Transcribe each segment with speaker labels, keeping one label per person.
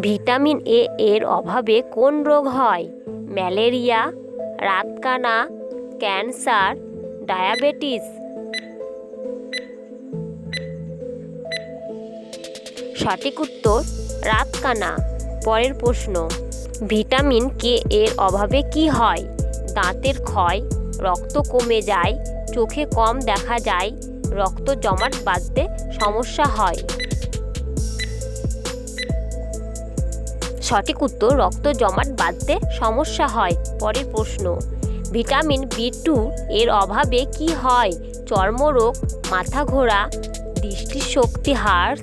Speaker 1: Vitamin A এর অভাবে কোন রোগ হয়? ম্যালেরিয়া, রাতকানা, ক্যান্সার, ডায়াবেটিস। সঠিক উত্তর, রাতকানা। পরের প্রশ্ন, ভিটামিন কে এর অভাবে কি হয়? দাঁতের ক্ষয়, রক্ত কমে যায়, চোখে কম দেখা যায়, রক্ত জমাট বাঁধতে সমস্যা হয়। সঠিক উত্তর রক্ত জমাট বাঁধতে সমস্যা হয় পরের প্রশ্ন। ভিটামিন বি টু এর অভাবে কি হয়? চর্মরোগ মাথা ঘোরা দৃষ্টিশক্তি হ্রাস,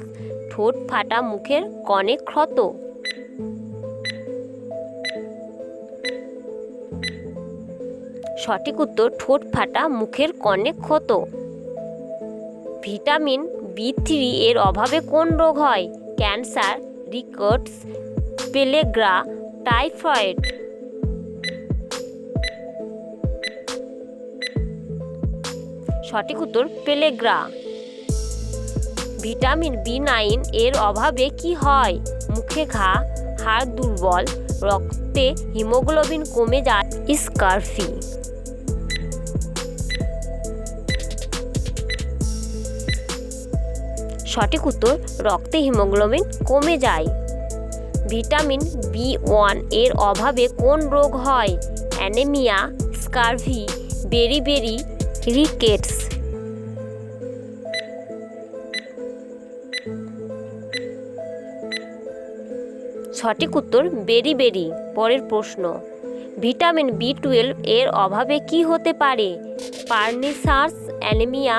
Speaker 1: ঠোঁট ফাটা, মুখের কনে ক্ষত। সঠিক উত্তর, ঠোঁট ফাটা, মুখের কনে ক্ষত। ভিটামিন বি থ্রি এর অভাবে কোন রোগ হয়? Cancer, rickets pellagra typhoid. সঠিক উত্তর, পেলেগ্রা। ভিটামিন বি নাইন এর অভাবে কি হয়? মুখে ঘা, হাড় দুর্বল, রক্তে হিমোগ্লোবিন কমে যায়, স্কারফি। সঠিক উত্তর, রক্তে হিমোগ্লোবিন কমে যায়। ভিটামিন বি ওয়ানের অভাবে কোন রোগ হয়? অ্যানেমিয়া, স্কারভি বেরিবেরি রিকেটস সঠিক উত্তর, বেরি বেরি, পরের প্রশ্ন। ভিটামিন বি টুয়েলভ এর অভাবে কি হতে পারে? পার্নিসাস অ্যানিমিয়া,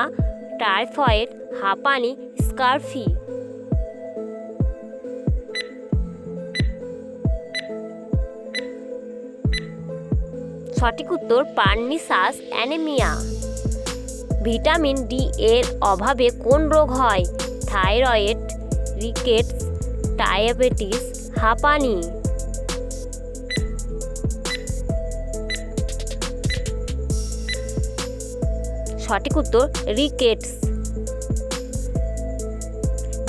Speaker 1: টাইফয়েড, হাঁপানি স্কারফি সঠিক উত্তর পার্নিসাস অ্যানেমিয়া। ভিটামিন ডি এর অভাবে কোন রোগ হয়? থাইরয়েড, রিকেটস, ডায়াবেটিস, হাঁপানি। সঠিক উত্তর, রিকেটস।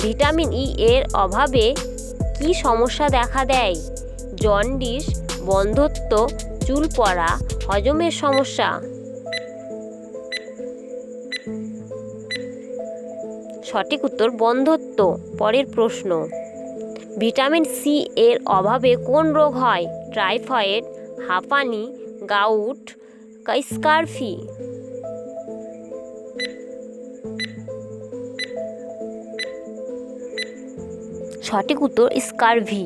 Speaker 1: ভিটামিন ই এর অভাবে কি সমস্যা দেখা দেয়? জন্ডিস বন্ধ্যত্ব চুল পড়া, হজমের সমস্যা। সঠিক উত্তর, বন্ধত্ব, পরের প্রশ্ন। ভিটামিন সি এর অভাবে কোন রোগ হয়? টাইফয়েড, হাঁপানি, গাউট, স্কারফি। সঠিক উত্তর স্কারভি